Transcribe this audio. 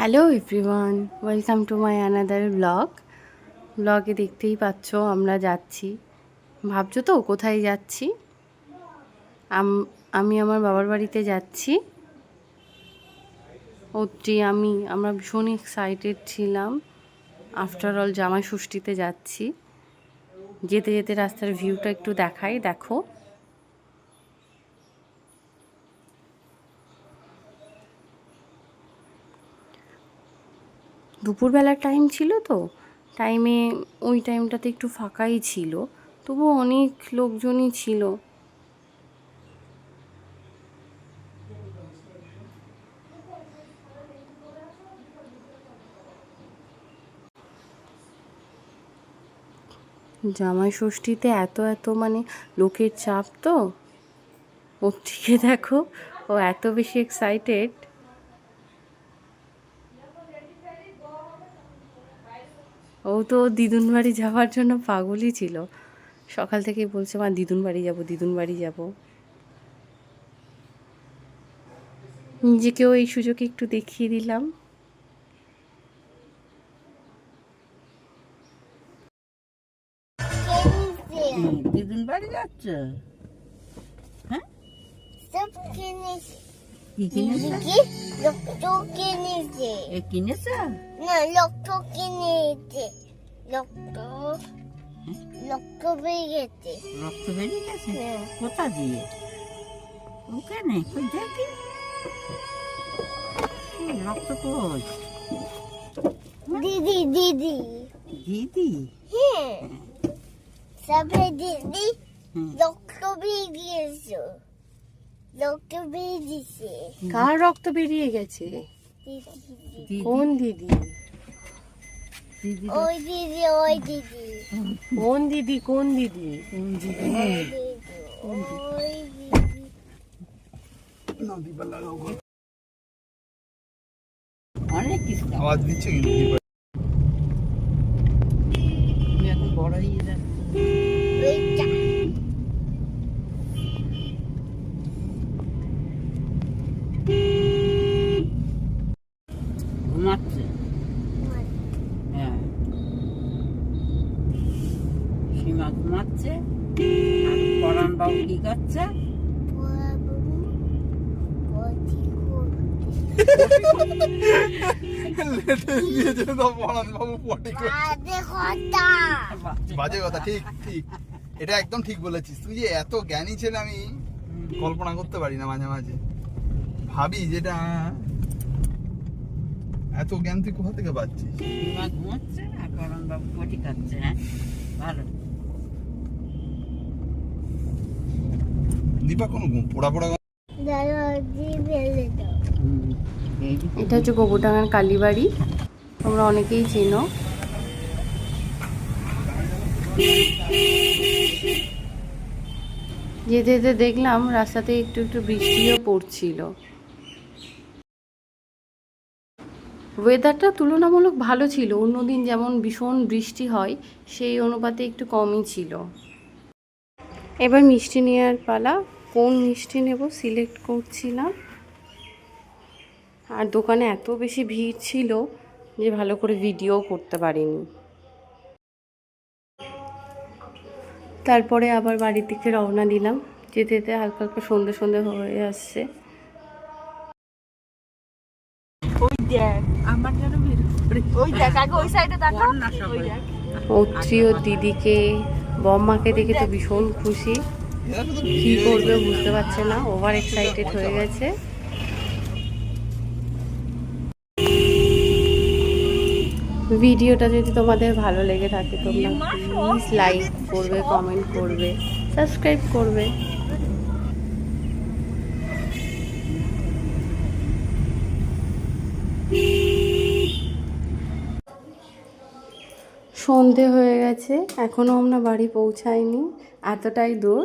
Hello everyone welcome to my another blog ব্লগে দেখতেই পাচ্ছ, আমরা যাচ্ছি। ভাবছ তো কোথায় যাচ্ছি? আম- আমি আমার বাবার বাড়িতে যাচ্ছি। ওটি আমি, আমরা ভীষণ এক্সাইটেড ছিলাম। আফটার অল জামাই ষষ্ঠীতে যাচ্ছি। যেতে যেতে রাস্তার ভিউটা একটু দেখাই, দেখো। দুপুরবেলার টাইম ছিল তো টাইমে ওই টাইমটাতে একটু ফাঁকাই ছিল তবু অনেক লোকজনই ছিল। জামাই ষষ্ঠীতে এত এত মানে লোকের চাপ তো? ওর থেকে দেখো, ও এত বেশি এক্সাইটেড ও তো দিদুন বাড়ি যাওয়ার জন্য পাগলই ছিল। সকাল থেকেই বলছে মা দিদুন বাড়ি যাব দিদুন বাড়ি যাব। নিজেকেও এই সুযোগে একটু দেখিয়ে দিলাম। দিদিন বাড়ি যাচ্ছ? হ্যাঁ? সব কিনেছি কি কিনেছ কি লোকটো কিনেছে এ কিনেছ না লোকটো কিনেছে লোকটো লোকটো বেরিয়ে গেছে রক্ত বেরিয়ে গেছে। কোথা দিয়ে ওখানে কই দেখি এ, রক্ত কই দিদি দিদি দিদি হ্যাঁ সবে দিদি। লোকটো বেরিয়েছে লোকটো বেরিয়েছে। কার রক্ত বেরিয়ে গেছে? কোন দিদি? ওই দিদি ওই দিদি। কোন দিদি কোন দিদি? কোন দিদি? ওই দিদি অনেক কিছু। আওয়াজ দিচ্ছে কিন্তু বড় হয়ে যাচ্ছ ওইটা ঘুমাচ্ছে হ্যাঁ সীমা ঘুমাচ্ছে আর বাজে কথা ঠিক ঠিক। এটা একদম ঠিক বলেছিস। তুই যে এত জ্ঞানী ছেলে আমি কল্পনা করতে পারি না মাঝে মাঝে। ভাবি যেটা এত জ্ঞান তুই কোথা থেকে পাচ্ছিস? ঘুমাচ্ছে আর পরাণ বাবু পটি খাচ্ছে হ্যাঁ? ভালো। দীপা, কোনো পোড়া পোড়া এটা হচ্ছে গোবরডাঙ্গার কালীবাড়ি। তোমরা অনেকেই চেনো। যেতে যেতে দেখলাম রাস্তাতে একটু একটু বৃষ্টিও পড়ছিল। ওয়েদারটা তুলনামূলক ভালো ছিল। অন্যদিন যেমন ভীষণ বৃষ্টি হয়, সেই অনুপাতে একটু কমই ছিল। এবার মিষ্টি নেওয়ার পালা। কোন মিষ্টি নেব? সিলেক্ট করছিলাম। আর দোকানে এত বেশি ভিড় ছিল যে ভালো করে ভিডিও করতে পারিনি। তারপরে আবার বাড়ির দিকে রওনা দিলাম। যেতে যেতে হালকা হালকা সন্ধে সন্ধে হয়ে আসছে। ওই দেখ আমার যেন ওই দেখ ওই সাইডে দেখো না সবাই। অত্রি ও দিদিকে বম্মাকে দেখে তো ভীষণ খুশি। কী করবে বুঝতে পারছে না ওভার এক্সাইটেড হয়ে গেছে। ভিডিওটা যদি তোমাদের ভালো লেগে থাকে, তোমরা প্লিজ লাইক করবে কমেন্ট করবে সাবস্ক্রাইব করবে। সন্ধে হয়ে গেছে এখনও আমরা বাড়ি পৌঁছাইনি, এতটাই দূর।